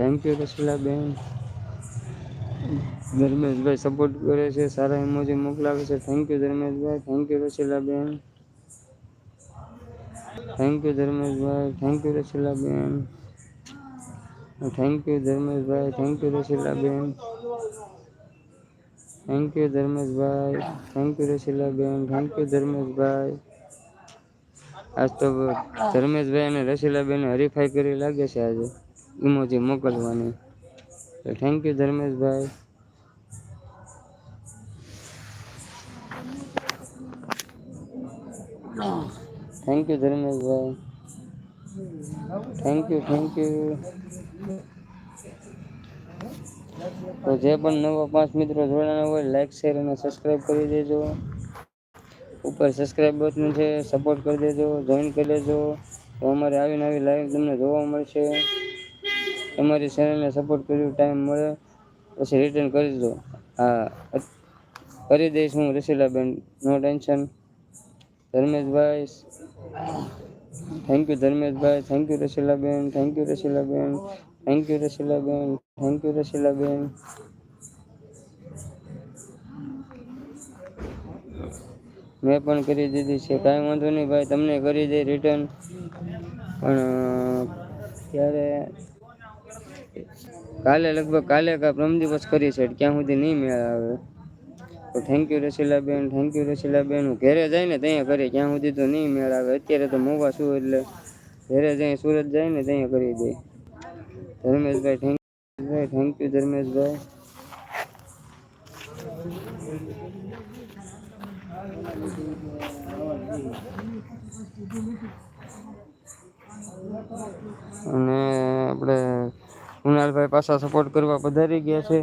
Thank you Rasilaben Dharmeshbhai support કરે છે સારા ઇમોજી મોકલાવે છે thank you Dharmeshbhai thank you Rasilaben thank you Dharmeshbhai thank you Rasilaben thank you Dharmeshbhai thank you Rasilaben thank you Dharmeshbhai thank you Rasilaben thank you Dharmeshbhai આજ તો ધર્મેશભાઈ અને રસીલાબેન હરીફાઈ કરી લાગે છે આજે ઇમોજી મોકલવાની. તો thank you Dharmeshbhai. Thank you Dharmeshbhai. Thank you thank you તો જે પણ નવા પાંચ મિત્રો જોડાના હોય લાઈક શેર અને સબસ્ક્રાઈબ કરી દેજો. ઉપર સબસ્ક્રાઈબ બટન છે સપોર્ટ કરી દેજો જોઈન કરી લેજો. તો અમારે આવીને આવી લાઈવ તમને જોવા મળશે. તમારી ચેનલને સપોર્ટ કર્યું ટાઈમ મળે, પછી રિટર્ન કરી દો. હા કરી દઈશ હું Rasilaben no tension Dharmeshbhai thank you Dharmeshbhai thank you Rasilaben thank you Rasilaben thank you Rasilaben thank you Rasilaben. મેં પણ કરી દીધી છે, કાંઈ વાંધો નહીં ભાઈ, તમને કરી દે રિટર્ન પણ ત્યારે કાલે લગભગ કાલે કા પ્રમ દિવસ કરી છે ક્યાં સુધી નહીં મેળ આવે. તો thank you Rasilaben thank you Rasilaben. હું ઘરે જાય ને ત્યાં કરી ક્યાં સુધી તો નહીં મેળ આવે. અત્યારે તો મોવા છું એટલે ઘરે જાય સુરત જાય ને ત્યાં કરી દે Dharmeshbhai thank you thank you Dharmeshbhai. અને આપણે કુણાલભાઈ પાછા સપોર્ટ કરવા પધારી ગયા છે.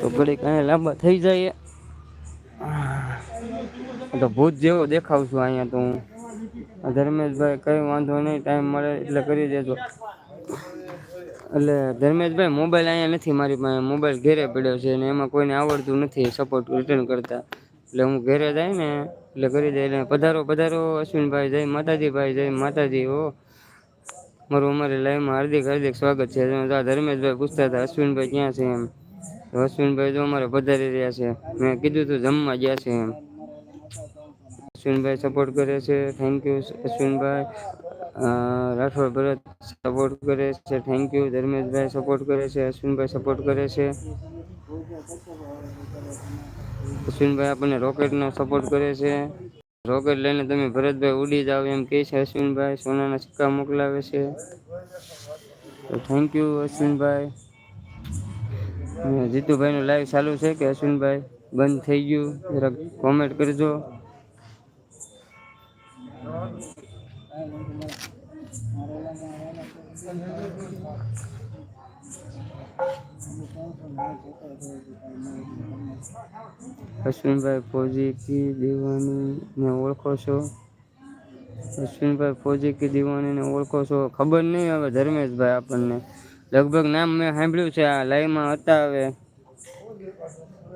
તો ઘડી કાંઈ લાંબા થઈ જાય તો ભૂત જેવો દેખાવ છું અહીંયા તો હું. ધર્મેશભાઈ કઈ વાંધો નહીં ટાઈમ મળે એટલે કરી દેજો. એટલે ધર્મેશભાઈ મોબાઈલ અહીંયા નથી મારી પાસે મોબાઈલ ઘેરે પડ્યો છે અને એમાં કોઈને આવડતું નથી સપોર્ટ રિટર્ન કરતા. એટલે હું ઘેરે જાય ને, એટલે કરી દે. એટલે પધારો પધારો અશ્વિનભાઈ જય માતાજીભાઈ જય, માતાજી, હો. મારું અમારી લાઈવમાં હાર્દિક હાર્દિક સ્વાગત છે. ધર્મેશભાઈ પૂછતા હતા, અશ્વિનભાઈ ક્યાં છે એમ? અશ્વિનભાઈ તો અમારે પધારી રહ્યા છે. મેં કીધું તું જમવા ગયા છે એમ. અશ્વિનભાઈ સપોર્ટ કરે છે. Thank you Ashwinbhai. Rathod Bharat support કરે છે. થેન્ક યુ ધર્મેશભાઈ સપોર્ટ કરે છે. અશ્વિનભાઈ સપોર્ટ કરે છે. અશ્વિનભાઈ આપણને રોકેટનો સપોર્ટ કરે છે. રોકેટ લઈને તમે ભરતભાઈ ઉડી જાઓ એમ કહે છે અશ્વિનભાઈ, સોનાના સિક્કા મોકલાવે છે. Thank you Ashwinbhai. જીતુભાઈનું લાઈવ ચાલુ છે કે અશ્વિનભાઈ? બંધ થઈ ગયું. જરાક કોમેન્ટ કરજો. અશ્વિનભાઈ ફોજી કી દીવાનીને ઓળખો છો? અશ્વિનભાઈ ફોજી કી દીવાનીને ઓળખો છો? ખબર નહીં હવે ધર્મેશભાઈ આપણને. લગભગ નામ મેં સાંભળ્યું છે, આ લાઈવમાં હતા હવે.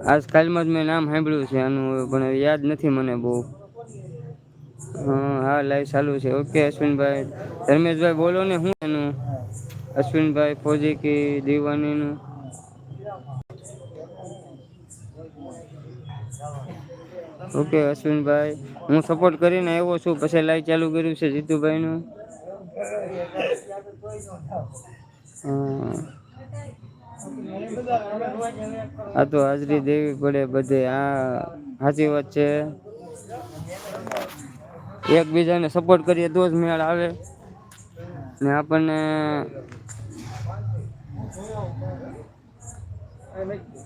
આજકાલમાં જ મેં નામ સાંભળ્યું છે, આનું પણ યાદ નથી મને બહુ. હા લાઈવ ચાલુ છે. ઓકે, અશ્વિનભાઈ. ધર્મેશભાઈ બોલો ને હું એનું? અશ્વિનભાઈ ફોજી કી દીવાનીનું. ઓકે, અશ્વિનભાઈ. હું સપોર્ટ કરીને આવ્યો છું. પછી લાઈવ ચાલુ કર્યું છે જીતુભાઈનું. આ તો હાજરી દેવી પડે બધે. આ સાચી વાત છે. એકબીજાને સપોર્ટ કરીએ તો જ મેળ આવે. ને આપણને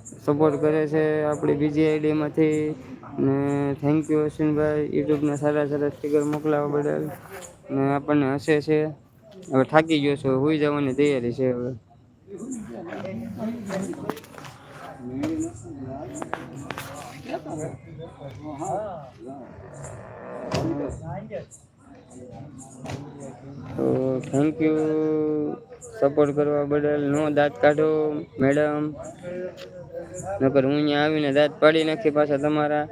સપોર્ટ કરે છે આપણી બીજી આઈડીમાંથી ને થેન્ક યુ અશ્વિનભાઈ યુટ્યુબના સારા સારા સ્ટીકર મોકલાવવા બદલ. ને આપણને હસે છે. હવે થાકી ગયો છે, હોઈ જવાની તૈયારી છે હવે. તો થેન્ક યુ સપોર્ટ કરવા બદલ નો દાંત કાઢો મેડમ નકર હું અહીંયા આવીને દાંત પાડી નાખી પાછા તમારા.